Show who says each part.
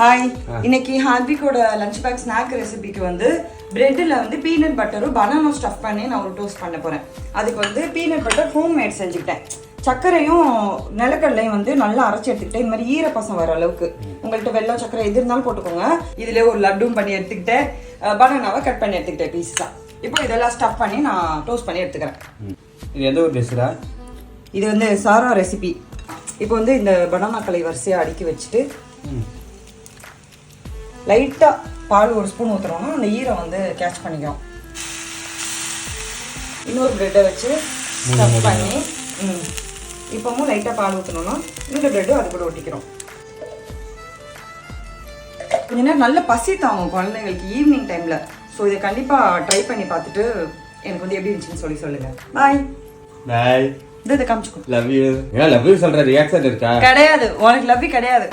Speaker 1: Hi இன்னைக்கு ஹார்விக்கோட lunch back snack ரெசிபிக்கு வந்து பிரெட்டில் வந்து பீனட் பட்டரும் பனானா ஸ்டஃப் பண்ணி நான் ஒரு டோஸ்ட் பண்ண போகிறேன் அதுக்கு வந்து பீனட் பட்டர் ஹோம் மேட் செஞ்சுக்கிட்டேன். சர்க்கரையும் நிலக்கடலையும் வந்து நல்லா அரைச்சி எடுத்துக்கிட்டேன். இந்த மாதிரி ஈரப்பசம் வர அளவுக்கு. உங்கள்கிட்ட வெள்ளம் சர்க்கரை எது இருந்தாலும் போட்டுக்கோங்க. இதிலே ஒரு லட்டும் பண்ணி எடுத்துக்கிட்டேன். பனானாவை கட் பண்ணி எடுத்துக்கிட்டேன் பீஸாக இப்போ இதெல்லாம் ஸ்டஃப் பண்ணி நான் டோஸ்ட் பண்ணி எடுத்துக்கிறேன்.
Speaker 2: இது எந்த ஒரு ட்ரெஸ்ஸுடா
Speaker 1: இது வந்து சாரா ரெசிபி இப்போ வந்து இந்த பனானாக்களை வரிசையாக அடுக்கி வச்சுட்டு லைட்டாக பால் ஒரு ஸ்பூன் ஊற்றுறோம்னா அந்த ஈரம் வந்து கேட்ச் பண்ணிக்கிறோம் இன்னொரு ப்ரெட்டை வச்சு ஸ்டஃப் பண்ணி ம். இப்போவும் லைட்டாக பால் ஊற்றணும்னா இந்த ப்ரெட்டும் அது கூட ஒட்டிக்கிறோம். கொஞ்ச நேரம் நல்ல பசி தாங்கும் குழந்தைங்களுக்கு ஈவினிங் டைமில் ஸோ இதை கண்டிப்பாக ட்ரை பண்ணி பார்த்துட்டு எனக்கு வந்து எப்படி இருந்துச்சுன்னு சொல்லி சொல்லுங்கள் பாய்
Speaker 2: பாய்
Speaker 1: இதை காமிச்சுக்கோ.
Speaker 2: லவ் யூ ஏன் லவ் யூ சொல்ற ரியாக்ஷன் இருக்கா?
Speaker 1: கிடையாது. உனக்கு லவ்வி கிடையாது.